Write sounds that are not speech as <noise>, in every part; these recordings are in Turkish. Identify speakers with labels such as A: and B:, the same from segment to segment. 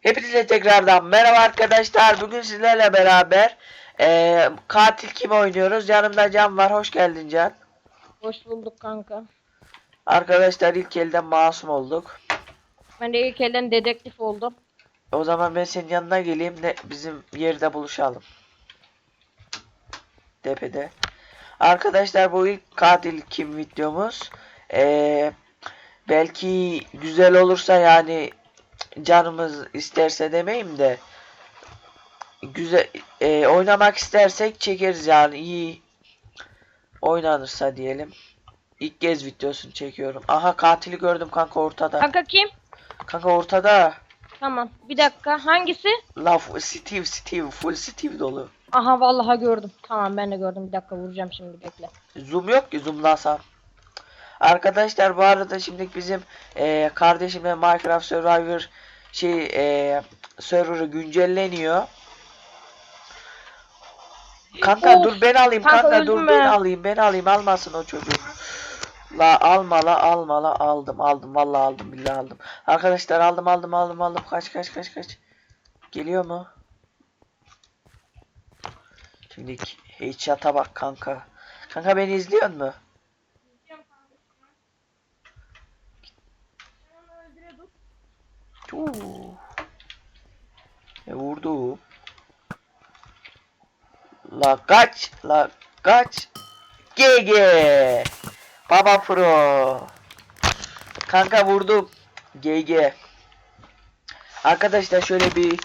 A: Hepinize tekrardan merhaba arkadaşlar. Bugün sizlerle beraber eee, katil kim oynuyoruz? Yanımda Can var. Hoş geldin Can.
B: Hoş bulduk kanka.
A: Arkadaşlar ilk elden masum olduk.
B: Ben de ilk elden dedektif oldum.
A: O zaman ben senin yanına geleyim de bizim yerde buluşalım. Tepede. Arkadaşlar bu ilk katil kim videomuz. Eee, belki güzel olursa yani canımız isterse demeyeyim de güzel eee, oynamak istersek çekeriz yani iyi oynanırsa diyelim. İlk kez videosunu çekiyorum. Aha katili gördüm kanka ortada.
B: Kanka kim?
A: Kanka ortada.
B: Tamam. Bir dakika. Hangisi?
A: Laf Steve Steve full Steve dolu.
B: Aha vallahi gördüm. Tamam ben de gördüm. Bir dakika vuracağım şimdi bekle.
A: Zoom yok ki zoomlasam. Arkadaşlar bu arada şimdi bizim eee kardeşimle Minecraft Survivor şey eee server'ı güncelleniyor. Kanka
B: Of,
A: dur ben alayım
B: kanka
A: kanka, dur ben alayım ben alayım almasın o çocuk. La alma la alma la aldım aldım vallahi aldım billahi aldım. Arkadaşlar aldım aldım aldım aldım kaç kaç kaç kaç. Geliyor mu? Şimdi headshot'a bak kanka. Kanka beni izliyor mu? E vurdu. La kaç, la kaç. GG. Baba Pro. Kanka vurdum. GG. Arkadaşlar şöyle bir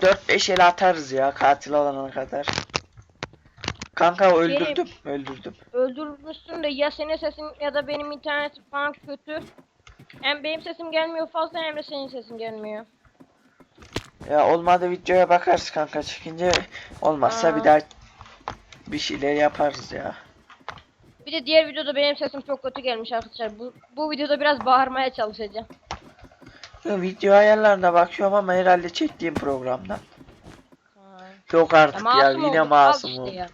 A: 4-5 el atarız ya katil olana kadar. Kanka öldürdüm, öldürdüm.
B: Öldürmüşsün de ya senin sesin ya da benim internetim falan kötü. Hem benim sesim gelmiyor fazla hem de senin sesin gelmiyor.
A: Ya olmadı videoya bakarız kanka çıkınca olmazsa
B: Aa.
A: bir daha bir şeyler yaparız ya.
B: Bir de diğer videoda benim sesim çok kötü gelmiş arkadaşlar. Bu, bu videoda biraz bağırmaya çalışacağım.
A: Ya video ayarlarına bakıyorum ama herhalde çektiğim programdan.
B: Ha.
A: Yok artık ya,
B: masum
A: yine
B: olduk,
A: masumum.
B: işte ya.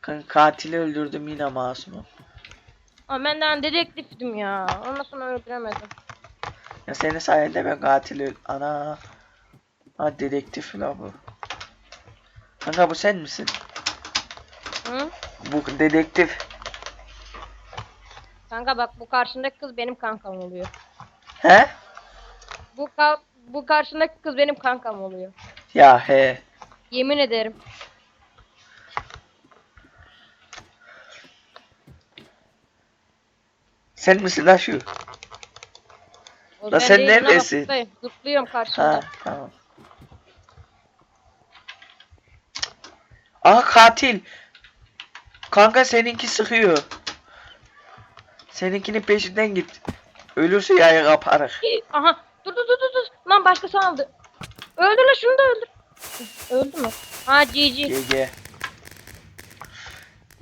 A: Kan- Katili öldürdüm yine masumum.
B: Ama ben daha dedektiftim ya. Ondan sonra öldüremedim.
A: Ya senin sayende ben katili ana ha dedektif la bu. Kanka bu sen misin?
B: Hı?
A: Bu dedektif.
B: Kanka bak bu karşındaki kız benim kankam oluyor.
A: He?
B: Bu ka bu karşındaki kız benim kankam oluyor.
A: Ya he.
B: Yemin ederim.
A: Sen misin la şu?
B: O
A: La
B: ben
A: sen
B: değilim ama
A: neredesin?
B: zıplayayım. Zıplıyorum karşında.
A: Ha tamam. Aa katil. Kanka seninki sıkıyor. Seninkinin peşinden git. Ölürse yayı kaparız.
B: Aha dur dur dur dur dur. Lan başkası aldı. Öldür lan şunu da öldür. Öldü mü? Ha GG.
A: GG.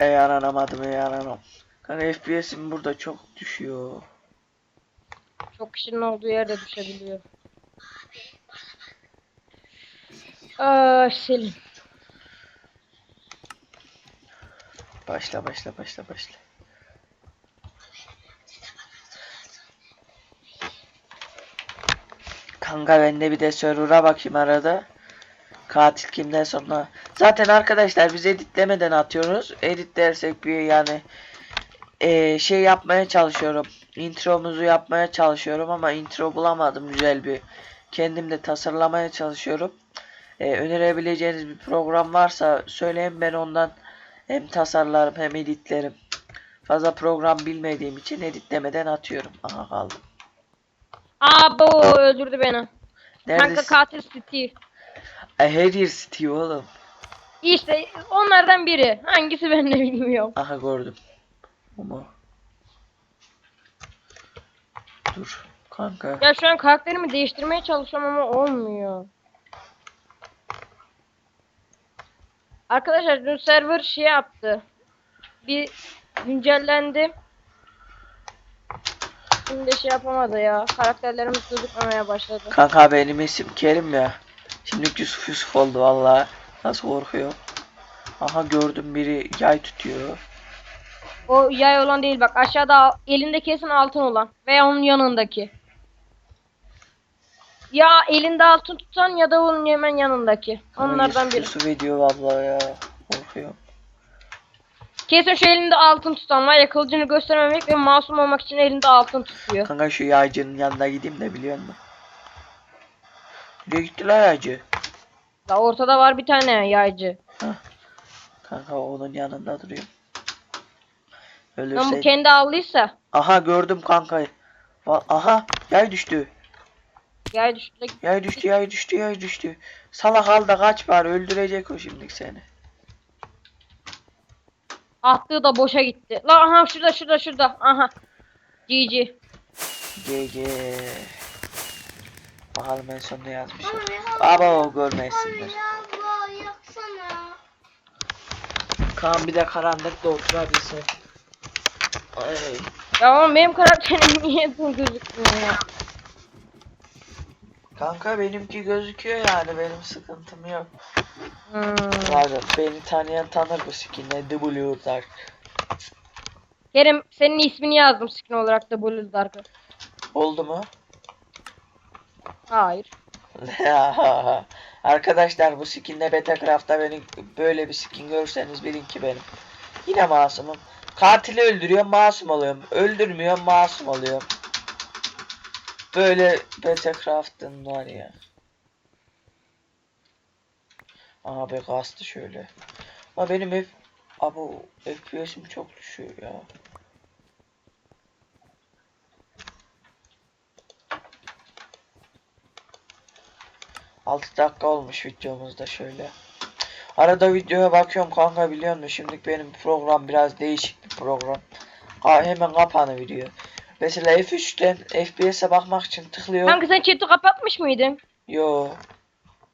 A: Ey ananamadım ey ananam. Kanka FPS'im burada çok düşüyor.
B: Çok kişinin olduğu yerde düşebiliyor. <laughs> Aa Selin.
A: Başla başla başla başla. Kanka ben de bir de server'a bakayım arada. Katil kimden sonra. Zaten arkadaşlar biz editlemeden atıyoruz. Editlersek bir yani eee, şey yapmaya çalışıyorum. Intromuzu yapmaya çalışıyorum ama intro bulamadım güzel bir. Kendim de tasarlamaya çalışıyorum. Eee, önerebileceğiniz bir program varsa söyleyin ben ondan hem tasarlarım hem editlerim. Fazla program bilmediğim için editlemeden atıyorum. Aha kaldım.
B: Aa bu öldürdü beni. Kanka
A: Neredesin?
B: katil Steve.
A: E, her yer Steve oğlum.
B: İşte onlardan biri. Hangisi ben de bilmiyorum.
A: Aha gördüm. Ama. Dur kanka.
B: Ya şu an karakterimi değiştirmeye çalışıyorum ama olmuyor. Arkadaşlar dün server şey yaptı. Bir güncellendi. Şimdi şey yapamadı ya. Karakterlerimiz gözükmemeye başladı.
A: Kanka benim isim Kerim ya. Şimdi Yusuf Yusuf oldu valla. Nasıl korkuyor. Aha gördüm biri yay tutuyor.
B: O yay olan değil bak aşağıda elinde kesin altın olan veya onun yanındaki. Ya elinde altın tutan ya da onun hemen yanındaki. Onlardan
A: Yusuf,
B: biri.
A: Yusuf ediyor vallahi ya. Korkuyorum.
B: Kesin şu elinde altın tutan var ya kılıcını göstermemek ve masum olmak için elinde altın tutuyor.
A: Kanka şu yaycının yanına gideyim de biliyor musun? Nereye gittiler yaycı?
B: La ortada var bir tane yaycı.
A: Kanka onun yanında duruyorum. Ölürse...
B: kendi aldıysa
A: Aha gördüm kankayı. Aha yay düştü.
B: yay düştü.
A: Yay düştü yay düştü yay düştü. Salak al da kaç bari öldürecek o şimdi seni.
B: Attığı da boşa gitti. La aha şurada şurada şurada. Aha. GG.
A: GG. Bakalım en son ne yazmış.
C: Ama
A: o
C: yaksana.
A: Kaan bir de karanlıkta oturabilse. Ay.
B: Ya oğlum benim karakterim <laughs> niye bu gözükmüyor ya?
A: Kanka benimki gözüküyor yani benim sıkıntım yok.
B: Hmm.
A: Vardı beni tanıyan tanır bu skinle W Dark.
B: Kerem senin ismini yazdım skin olarak da Blue Dark'ı.
A: Oldu mu?
B: Hayır. <laughs>
A: Arkadaşlar bu skinle Betacraft'ta beni böyle bir skin görürseniz bilin ki benim. Yine masumum. Katili öldürüyorum masum oluyorum. Öldürmüyorum masum oluyorum. Böyle Betacraft'ın var ya. Abi kastı şöyle. Ama benim F... Abo FPS'im çok düşüyor ya. Altı dakika olmuş videomuzda şöyle. Arada videoya bakıyorum kanka biliyor musun? Şimdi benim program biraz değişik bir program. Ha, hemen kapanıveriyor. Mesela F3'ten FPS'e bakmak için tıklıyorum.
B: Kanka sen chat'i kapatmış mıydın?
A: Yo.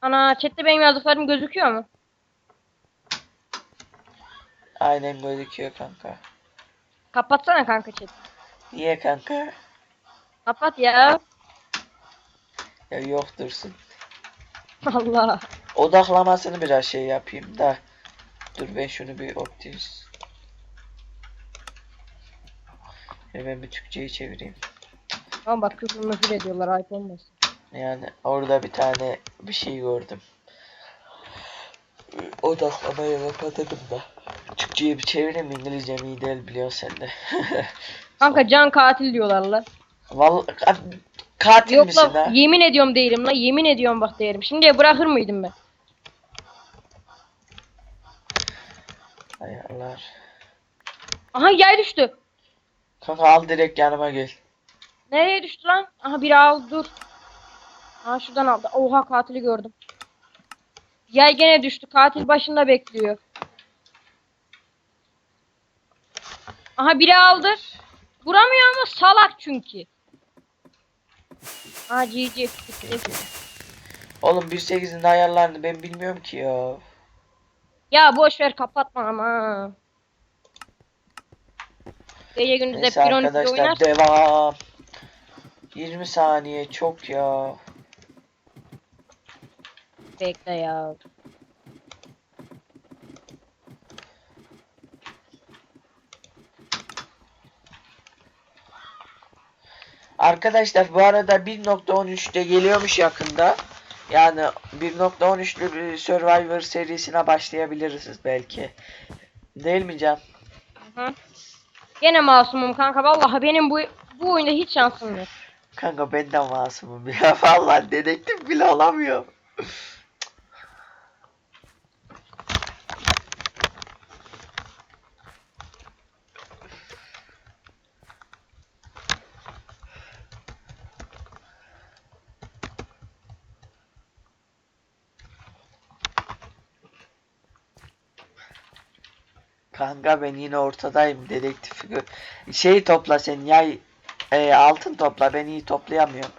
B: Ana chatte benim yazdıklarım gözüküyor mu?
A: Aynen gözüküyor kanka.
B: Kapatsana kanka chat'i.
A: Niye kanka?
B: Kapat ya.
A: Ya yok dursun. <laughs>
B: Allah.
A: Odaklamasını biraz şey yapayım da. Dur ben şunu bir optimiz. Hemen bir Türkçe'yi çevireyim.
B: Ama bak küfür müfür ediyorlar ayıp olmasın.
A: Yani orada bir tane bir şey gördüm. Odaklamayı kapatırdım da. Türkçe'ye bir çevireyim İngilizce iyi değil biliyorsun sen de. <laughs>
B: Kanka can katil diyorlar la.
A: Vallahi ka- katil
B: Yok
A: misin
B: la
A: ha?
B: yemin ediyorum değilim la yemin ediyorum bak değilim. Şimdi bırakır mıydım ben?
A: Hay Allah.
B: Aha yay düştü.
A: Kanka al direkt yanıma gel.
B: Nereye düştü lan? Aha biri al dur. Aha şuradan aldı. Oha katili gördüm. Yay gene düştü. Katil başında bekliyor. Aha biri aldı. Vuramıyor ama salak çünkü. Aha GG.
A: Oğlum 1.8'in ayarlarını ben bilmiyorum ki ya.
B: Ya boş ver kapatma ama. Gece gündüz hep
A: Neyse
B: 1.12'de
A: arkadaşlar
B: oynar.
A: devam. 20 saniye çok ya.
B: Bekle ya.
A: Arkadaşlar bu arada 1.13'te geliyormuş yakında. Yani 1.13'lü bir Survivor serisine başlayabiliriz belki. Değil mi Can?
B: Hı. Gene masumum kanka. Vallahi benim bu bu oyunda hiç şansım yok.
A: Kanka ben de masumum ya. <laughs> Vallahi dedektif bile olamıyor. Kanka ben yine ortadayım dedektifi gö- Şeyi topla sen yay e, altın topla ben iyi toplayamıyorum.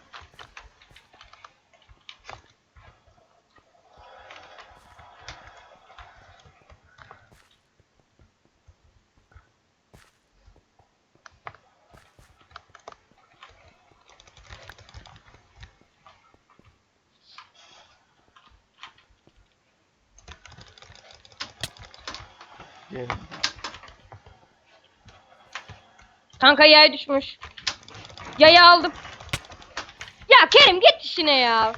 B: Kanka yay düşmüş. Yayı aldım. Ya Kerim git işine ya.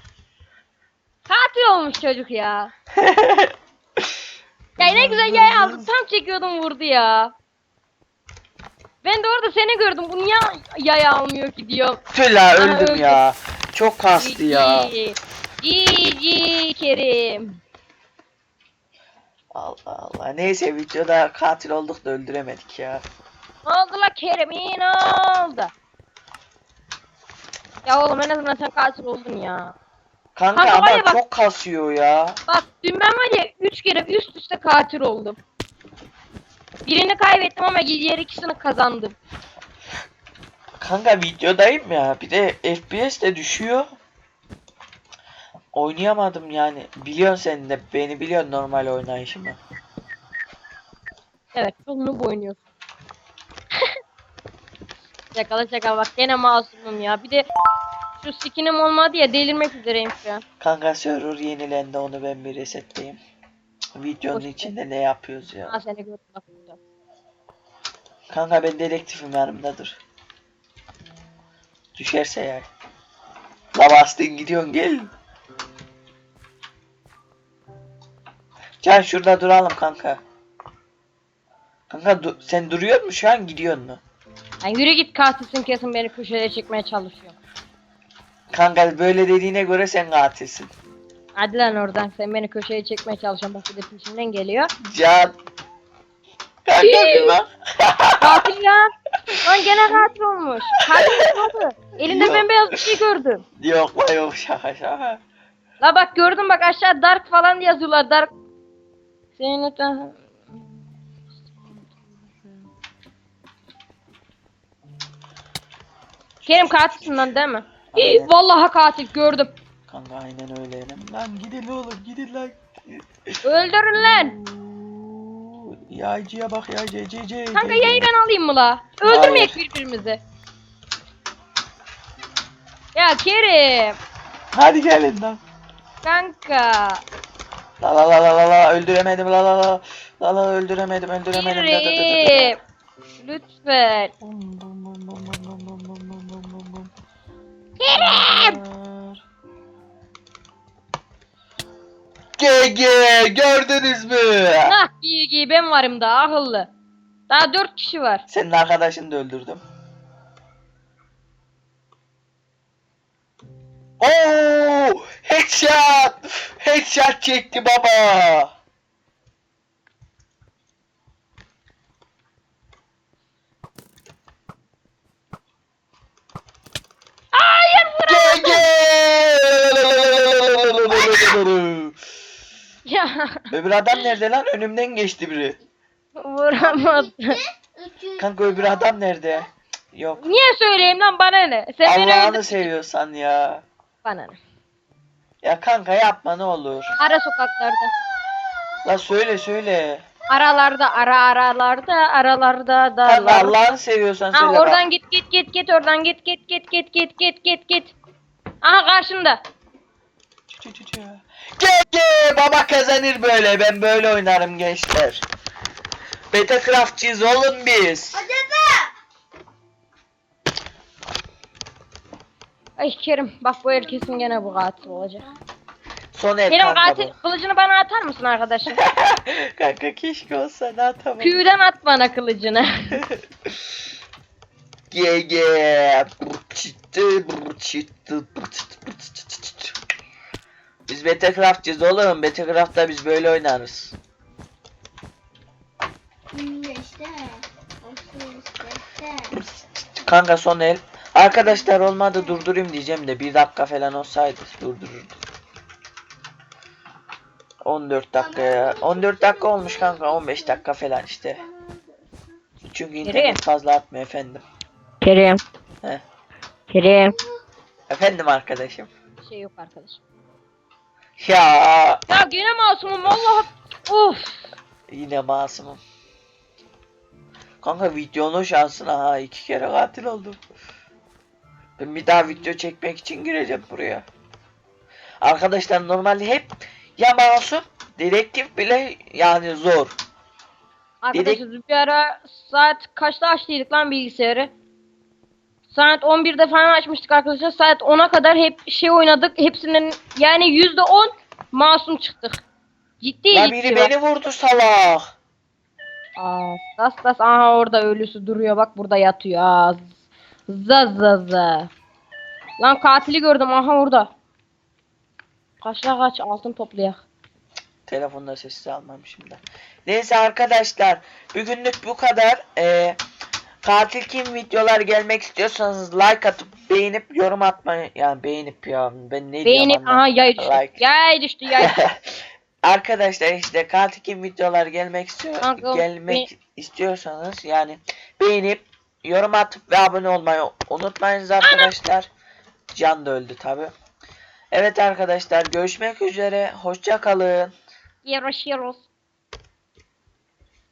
B: Katil olmuş çocuk ya. <laughs> Ya ne güzel yay aldık tam çekiyordum vurdu ya. Ben de orada seni gördüm. Bu niye yay almıyor ki diyorum.
A: Tüh la öldüm
B: öldüm.
A: ya. Çok kastı ya.
B: GG Kerim.
A: Allah Allah. Neyse videoda katil olduk da öldüremedik ya.
B: Oldu la ne oldu? Ya oğlum en azından sen katil oldun ya.
A: Kanka,
B: Kanka
A: ama
B: bak-
A: çok kasıyor ya.
B: Bak dün ben var ya 3 kere üst üste katil oldum. Birini kaybettim ama diğer ikisini kazandım.
A: Kanka videodayım ya. Bir de FPS de düşüyor. Oynayamadım yani. Biliyorsun sen de beni biliyorsun normal oynayışımı.
B: Evet çok noob oynuyorsun. Şakala şakala bak gene masumum ya. Bir de şu skinim olmadı ya delirmek üzereyim şu an.
A: Kanka server yenilendi onu ben bir resetleyeyim. Videonun
B: Hoş
A: içinde ne yapıyoruz ya?
B: Ha seni gördüm bak burada.
A: Kanka ben dedektifim yanımdadır. Düşerse ya. La bastın gidiyorsun gel. Can şurada duralım kanka. Kanka du- sen duruyor mu şu an gidiyorsun mu?
B: Lan yürü git katilsin kesin beni köşeye çekmeye çalışıyor.
A: Kanka böyle dediğine göre sen katilsin.
B: Hadi lan oradan sen beni köşeye çekmeye çalışıyorsun bak bir de peşimden geliyor.
A: Can. Kanka bir bak. <laughs>
B: Katil lan. Lan gene katil olmuş. Katil oldu? Elinde
A: Yok.
B: bembeyaz bir şey gördüm.
A: yok la yok şaka şaka.
B: La bak gördüm bak aşağı dark falan yazıyorlar dark. Senin Kerim katilsin lan değil mi? Hii,
A: Aynen.
B: Vallahi katil gördüm.
A: Kanka aynen öyle. Lan gidin oğlum gidin lan.
B: Öldürün lan.
A: Yaycıya bak yaycıya ce ce.
B: Kanka yayı ben alayım mı la? Öldürmeyek birbirimizi. Ya Kerim.
A: Hadi gelin lan.
B: Kanka.
A: La la la la la la öldüremedim la la la. La la öldüremedim öldüremedim.
B: Kerim. Lütfen. Kerim.
A: GG gördünüz mü?
B: Nah giy ben varım daha akıllı. Daha dört kişi var.
A: Senin arkadaşını da öldürdüm. Oo! Headshot! Headshot çekti baba.
B: Hayır vuramadım.
A: GG!
B: Ya <laughs>
A: Öbür adam nerede lan? Önümden geçti biri.
B: vuramadım.
C: Üçü.
A: Kanka öbür adam nerede? Yok.
B: Niye söyleyeyim lan bana ne? Sen beni
A: Allah'ını
B: öldür.
A: seviyorsan ya.
B: Bana ne?
A: Ya kanka yapma ne olur.
B: Ara sokaklarda.
A: La söyle söyle.
B: Aralarda ara aralarda aralarda
A: Kanka
B: darlar.
A: Allah'ını seviyorsan
B: Ha
A: söyle bak.
B: oradan git git git git oradan git git git git git git git git. Aha karşında.
A: Çı çı çı. GG baba kazanır böyle. Ben böyle oynarım gençler. Betacraftçıyız oğlum biz.
C: Hadi be.
B: Ay Kerim bak bu el kesin gene bu katil olacak.
A: Son el
B: Kerim
A: kanka
B: katil <laughs> kılıcını bana atar mısın arkadaşım?
A: bu. kanka keşke olsa ne yapamam.
B: Q'den at bana kılıcını. <laughs>
A: GG. Brçıttı, brçıttı, brçıttı, brçıttı. Biz Betacraftçıyız oğlum. Betacraft'ta biz böyle oynarız.
C: İşte. Olsun işte.
A: Kanka son el. Arkadaşlar olmadı durdurayım diyeceğim de bir dakika falan olsaydı durdururdum. 14 dakikaya 14 dakika olmuş kanka 15 dakika falan işte. Çünkü internet fazla atmıyor efendim.
B: Kerim.
A: He.
B: Kerim.
A: Efendim arkadaşım.
B: Bir şey yok arkadaşım.
A: Ya
B: Ya gene masumum vallahi. Uf.
A: yine masumum. Kanka videonun şansına ha iki kere katil oldum. Ben bir daha video çekmek için gireceğim buraya. Arkadaşlar normalde hep ya masum dedektif bile yani zor.
B: Arkadaşlar bir ara saat kaçta açtıydık lan bilgisayarı? Saat 11'de falan açmıştık arkadaşlar. Saat 10'a kadar hep şey oynadık. Hepsinin yani %10 masum çıktık. Ciddi
A: La biri
B: bak.
A: beni vurdu salak.
B: Aa, tas tas aha orada ölüsü duruyor bak burada yatıyor. Aa, za za za. Lan katili gördüm aha orada. Kaç la kaç altın toplayak.
A: Telefonda sessiz almamışım da. Neyse arkadaşlar bugünlük bu kadar. Ee, katil kim videolar gelmek istiyorsanız like atıp beğenip yorum atmayı yani beğenip ya ben ne
B: Beğenip
A: diyorum
B: aha yay düştü.
A: Like.
B: Yay düştü yay. <laughs>
A: Arkadaşlar işte katil kim videolar gelmek istiyor
B: Kanka,
A: gelmek istiyorsanız yani beğenip yorum atıp ve abone olmayı unutmayınız arkadaşlar. Can da öldü tabi. Evet arkadaşlar görüşmek üzere. Hoşça kalın.
B: Yarışıyoruz.